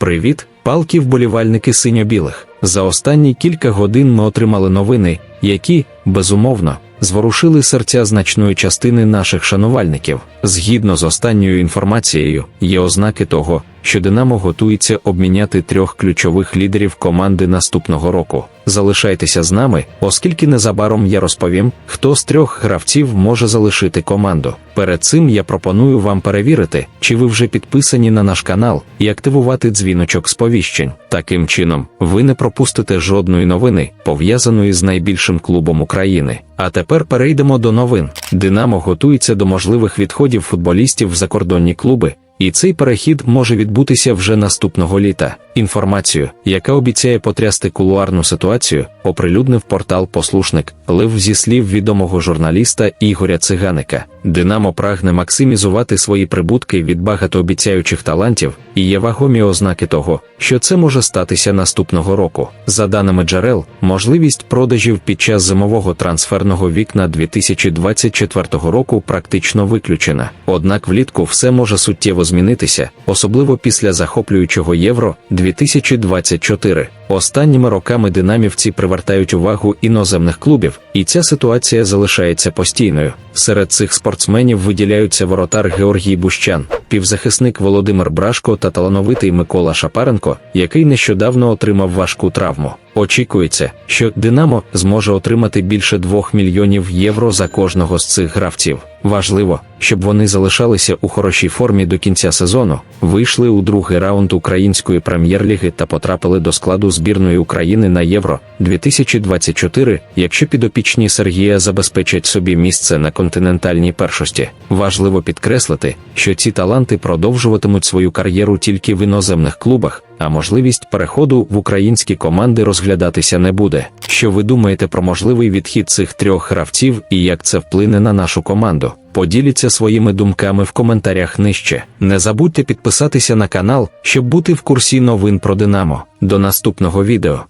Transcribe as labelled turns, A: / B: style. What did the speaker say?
A: Привіт, палки вболівальники синьо-білих. За останні кілька годин ми отримали новини, які, безумовно, зворушили серця значної частини наших шанувальників. Згідно з останньою інформацією, є ознаки того, що Динамо готується обміняти трьох ключових лідерів команди наступного року. Залишайтеся з нами, оскільки незабаром я розповім, хто з трьох гравців може залишити команду. Перед цим я пропоную вам перевірити, чи ви вже підписані на наш канал і активувати дзвіночок сповіщень. Таким чином, ви не пропустите жодної новини, пов'язаної з найбільшим клубом України. А тепер перейдемо до новин. Динамо готується до можливих відходів футболістів в закордонні клуби. І цей перехід може відбутися вже наступного літа. Інформацію, яка обіцяє потрясти кулуарну ситуацію, оприлюднив портал Послушник Лев зі слів відомого журналіста Ігоря Циганика. Динамо прагне максимізувати свої прибутки від багатообіцяючих талантів, і є вагомі ознаки того, що це може статися наступного року. За даними джерел, можливість продажів під час зимового трансферного вікна 2024 року практично виключена. Однак влітку все може суттєво змінитися, особливо після захоплюючого євро 2024. Останніми роками динамівці привертають увагу іноземних клубів, і ця ситуація залишається постійною. Серед цих спортсменів виділяються воротар Георгій Бущан, півзахисник Володимир Брашко та талановитий Микола Шапаренко, який нещодавно отримав важку травму. Очікується, що Динамо зможе отримати більше 2 мільйонів євро за кожного з цих гравців. Важливо, щоб вони залишалися у хорошій формі до кінця сезону, вийшли у другий раунд української прем'єр-ліги та потрапили до складу збірної України на Євро 2024, якщо підопічні Сергія забезпечать собі місце на континентальній першості. Важливо підкреслити, що ці таланти продовжуватимуть свою кар'єру тільки в іноземних клубах, а можливість переходу в українські команди розглядатися не буде. Що ви думаєте про можливий відхід цих трьох гравців і як це вплине на нашу команду? Поділіться своїми думками в коментарях нижче. Не забудьте підписатися на канал, щоб бути в курсі новин про Динамо. До наступного відео.